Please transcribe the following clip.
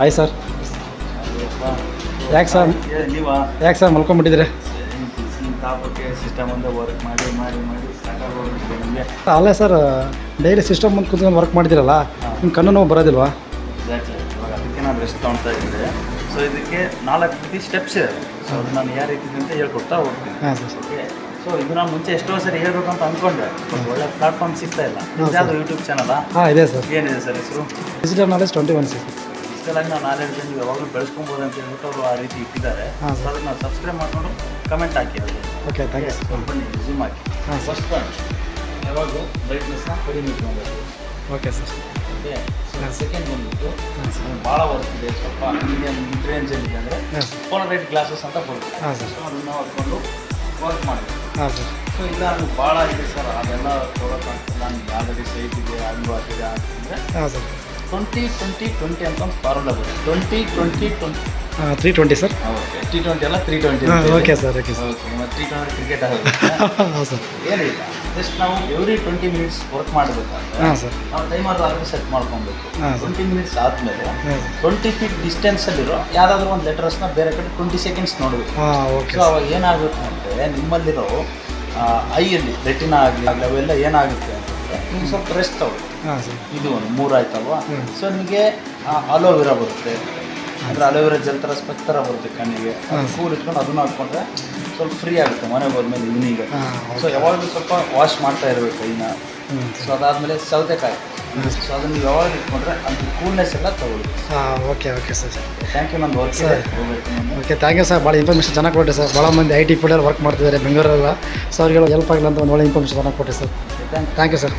ಆಯ್ sir ಯಾಕೆ sir ನೀವಾ ಯಾಕೆ ಸರ್ ಮಲ್ಕೊಂಬಿಟ್ಟಿದ್ರೆ ತಾಪಕ್ಕೆ ಸಿಸ್ಟಮ್ ಒಂದೇ ವರ್ಕ್ ಮಾಡಿ ಮಾಡಿ ಮಾಡಿ ನಿಮಗೆ ಅಲ್ಲೇ ಸರ್ ಡೈಲಿ ಸಿಸ್ಟಮ್ ಬಂದು ಕುತ್ಕೊಂಡು ವರ್ಕ್ ಮಾಡಿದಿರಲ್ಲ ನಿಮ್ಮ ಕಣ್ಣು ನೋವು ಬರೋದಿಲ್ವಾ ಎಕ್ಸಾಕ್ಟ್ಲಿ ಇವಾಗ ಅದಕ್ಕೆ ನಾನು ರೆಸ್ಟ್ ತೊಗೊಳ್ತಾ ಇದ್ದೆ ಸೊ ಇದಕ್ಕೆ ನಾಲ್ಕು ರೀತಿ ಸ್ಟೆಪ್ಸ್ ಇದೆ ಸೊ ಅದು ನಾನು ಯಾವ ರೀತಿ ಅಂತ ಹೇಳ್ಕೊಡ್ತಾ ಹೋಗ್ತೀನಿ ಓಕೆ ಸೊ ಇದು ನಾನು ಮುಂಚೆ ಎಷ್ಟೋ ಸರಿ ಹೇಳ್ಬೇಕು ಅಂತ ಅಂದ್ಕೊಂಡೆ ಒಳ್ಳೆ ಪ್ಲಾಟ್ಫಾರ್ಮ್ ಸಿಗ್ತಾ ಇಲ್ಲ ಯಾವುದು ಯೂಟ್ಯೂಬ್ ಚಾನಲ್ಲ ಹಾಂ ಇದೆ ಸರ್ ಏನಿದೆ ಸರ್ ಹೆಸರು digital knowledge twenty one six ಇಷ್ಟೆಲ್ಲ ನಾವು ನಾಲೆಡ್ಜ್ ನೀವು ಯಾವಾಗಲೂ ಬೆಳೆಸ್ಕೊಬೋದು ಅಂತ ಹೇಳ್ಬಿಟ್ಟು ಅವರು ಆ ರೀತಿ ಇಟ್ಟಿದ್ದಾರೆ. ಹಾಂ, ಸೊ ಅದನ್ನ ಸಬ್ಸ್ಕ್ರೈಬ್ ಮಾಡಿಕೊಂಡು ಕಮೆಂಟ್ ಹಾಕಿ ಅದು ಓಕೆ ಥ್ಯಾಂಕ್ ಯು ಸರ್ ಬನ್ನಿ ರಿಸ್ಯೂಮ್ ಹಾಕಿ. ಹಾಂ ಫಸ್ಟ್ ಪಾಯಿಂಟ್ ಯಾವಾಗಲೂ ಬ್ರೈಟ್ನೆಸ್ನ ಕಡಿಮೆ ಇಟ್ಕೊಬೇಕು. ಓಕೆ ಸರ್ ಓಕೆ ಸೆಕೆಂಡ್ ಬಂದ್ಬಿಟ್ಟು ಭಾಳ ವರ್ಕ್ ಇದೆ ಸ್ವಲ್ಪ ಮೀಡಿಯಂ ಮಿಡ್ ರೇಂಜಲ್ಲಿ ಅಂದರೆ ಪೋಲರೈಟ್ ಗ್ಲಾಸಸ್ ಅಂತ ಬರುತ್ತೆ. ಹಾಂ ಸರ್. ಸೊ ಅದನ್ನ ಹಾಕ್ಕೊಂಡು ವರ್ಕ್ ಮಾಡಬೇಕು ಹಾಂ ಸರ್. ಸೊ ಇಲ್ಲ ಅದು ಭಾಳ ಇದೆ ಸರ್ ಅದೆಲ್ಲ ಕೊಡೋಕ್ಕಾಗ್ತಿಲ್ಲ ನಾನು ಆಲ್ರೆಡಿ ಸೈಟ್ ಇದೆ ಅನುಭವ ಇದೆ ಅಂತಂದರೆ ಹಾಂ ಸರ್. ಟ್ವೆಂಟಿ ಟ್ವೆಂಟಿ ಟ್ವೆಂಟಿ ಅಂತ ಒಂದು ಫಾರ್ಮುಲಾ ಬರುತ್ತೆ. Twenty twenty twenty three twenty sir okay T twenty ಅಲ್ಲ three twenty okay sir okay sir okay ಮತ್ತು ಟಿ ಟ್ವೆಂಟಿ ಕ್ರಿಕೆಟ್ ಆಗುತ್ತೆ ಸರ್ ಏನಿಲ್ಲ. ಜಸ್ಟ್ ನಾವು ಎವ್ರಿ ಟ್ವೆಂಟಿ ಮಿನಿಟ್ಸ್ ವರ್ಕ್ ಮಾಡಬೇಕಂದ್ರೆ ಹಾಂ ಸರ್ ನಾವು ಟೈಮರ್ ಆದರೂ ಸೆಟ್ ಮಾಡ್ಕೊಬೇಕು. ಟ್ವೆಂಟಿ ಮಿನಿಟ್ಸ್ ಆದಮೇಲೆ ಟ್ವೆಂಟಿ ಫೀಟ್ ಡಿಸ್ಟೆನ್ಸಲ್ಲಿರೋ ಯಾವುದಾದ್ರೂ ಒಂದು ಲೆಟರ್ಸ್ನ ಬೇರೆ ಕಡೆ ಟ್ವೆಂಟಿ ಸೆಕೆಂಡ್ಸ್ ನೋಡಬೇಕು. ಓಕೆ ಸೊ ಅವಾಗ ಏನಾಗುತ್ತೆ ಅಂದರೆ ನಿಮ್ಮಲ್ಲಿರೋ ಐಯಲ್ಲಿ ರೆಟಿನ ಆಗಲಿ ಅವೆಲ್ಲ ಏನಾಗುತ್ತೆ ನಿಮ್ಗೆ ಸ್ವಲ್ಪ ರೆಸ್ಟ್ ತಗೊಳ್ಳಿ. ಹಾಂ ಸರ್. ಇದು ಒಂದು ಮೂರು ಆಯ್ತಲ್ವಾ. ಸೊ ನಿಮಗೆ ಅಲೋವೆರಾ ಬರುತ್ತೆ. ಅಂದರೆ ಅಲೋವೆರಾ ಜೆಲ್ ಥರ ಸ್ಪೆಕ್ ಥರ ಬರುತ್ತೆ ಕಣ್ಣಿಗೆ. ಕೂಲ್ ಇಟ್ಕೊಂಡು ಅದನ್ನ ಹಾಕ್ಕೊಂಡ್ರೆ ಸ್ವಲ್ಪ ಫ್ರೀ ಆಗುತ್ತೆ ಮನೆ ಹೋದ್ಮೇಲೆ ಈವ್ನಿಂಗ್ ಹಾಂ ಸೊ ಯಾವಾಗಲೂ ಸ್ವಲ್ಪ ವಾಶ್ ಮಾಡ್ತಾ ಇರಬೇಕು ಇನ್ನು ಸೊ ಅದಾದಮೇಲೆ ಸೌತೆಕಾಯಿ. ಸೊ ಅದನ್ನು ಯಾವಾಗ ಇಟ್ಕೊಂಡ್ರೆ ಅದು ಕೂಲ್ನೆಸ್ ಎಲ್ಲ ತಗೊಳ್ಳಿ ಹಾಂ okay okay sir thank you ನಂದು work sir okay thank you sir ಭಾಳ ಇನ್ಫಾರ್ಮೇಷನ್ ಚೆನ್ನಾಗಿ ಕೊಟ್ಟೆ ಸರ್ ಭಾಳ ಮಂದಿ ಐ ಟಿ ಫೀಲ್ಡಲ್ಲಿ ವರ್ಕ್ ಮಾಡ್ತಿದ್ದಾರೆ ಬೆಂಗಳೂರಲ್ಲ ಸೊ ಅವ್ರಿಗೆಲ್ಲ ಹೆಲ್ಪ್ ಆಗಲಿ ಅಂತ ಒಂದು ಒಳ್ಳೆ ಇನ್ಫಾರ್ಮೇಷನ್ ಚೆನ್ನಾಗಿ ಕೊಟ್ಟೆ sir thank you thank you sir